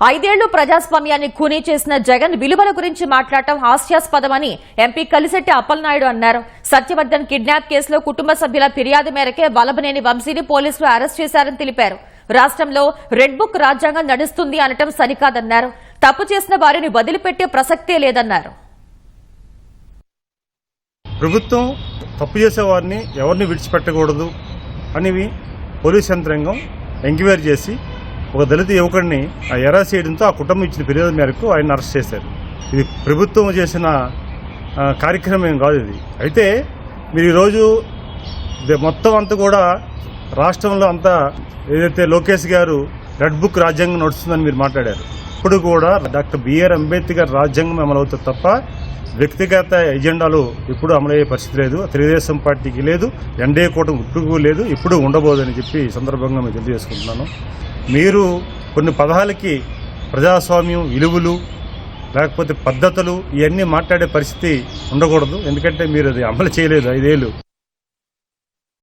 ఐదేళ్ళు ప్రజాస్వామ్యాన్ని ఖూనీ చేసిన జగన్ విలువల గురించి మాట్లాడటం హాస్యాస్పదమని ఎంపీ కలిశెట్టి అప్పలనాయుడు అన్నారు. సత్యవర్ధన్ కిడ్నాప్ కేసులో కుటుంబ సభ్యుల ఫిర్యాదు మేరకే వలభనేని వంశీని పోలీసులు అరెస్ట్ చేశారని తెలిపారు. రాష్ట్రంలో రెడ్ బుక్ రాజ్యాంగం నడుస్తుంది అనటం సరికాదన్నారు. తప్పు చేసిన వారిని వదిలిపెట్టే ప్రసక్తే లేదన్నారు. ప్రభుత్వం తప్పు చేసేవారిని ఎవరిని విడిచిపెట్టకూడదు అనేవి పోలీస్ యంత్రాంగం ఎంక్వైరీ చేసి ఒక దళిత యువకుడిని ఆ ఎరా చేయడంతో ఆ కుటుంబం ఇచ్చిన ఫిర్యాదు మేరకు ఆయన అరెస్ట్ చేశారు. ఇది ప్రభుత్వం చేసిన కార్యక్రమం ఏం కాదు ఇది. అయితే మీరు ఈరోజు మొత్తం అంతా కూడా రాష్ట్రంలో అంతా ఏదైతే లోకేష్ గారు రెడ్ బుక్ రాజ్యాంగం నడుస్తుందని మీరు మాట్లాడారు ఇప్పుడు కూడా డాక్టర్ బిఆర్ అంబేద్కర్ రాజ్యాంగం అమలవుతుంది తప్ప వ్యక్తిగత ఎజెండాలు ఇప్పుడు అమలయ్యే పరిస్థితి లేదు. తెలుగుదేశం పార్టీకి లేదు ఎన్డీఏ కూటమి ఇప్పుడు లేదు ఇప్పుడు ఉండబోదని చెప్పి సందర్భంగా మేము తెలియజేసుకుంటున్నాను. మీరు కొన్ని పదాలకి ప్రజాస్వామ్యం విలువలు లేకపోతే పద్ధతులు ఇవన్నీ మాట్లాడే పరిస్థితి ఉండకూడదు. ఎందుకంటే మీరు అది అమలు చేయలేదు ఐదేళ్ళు.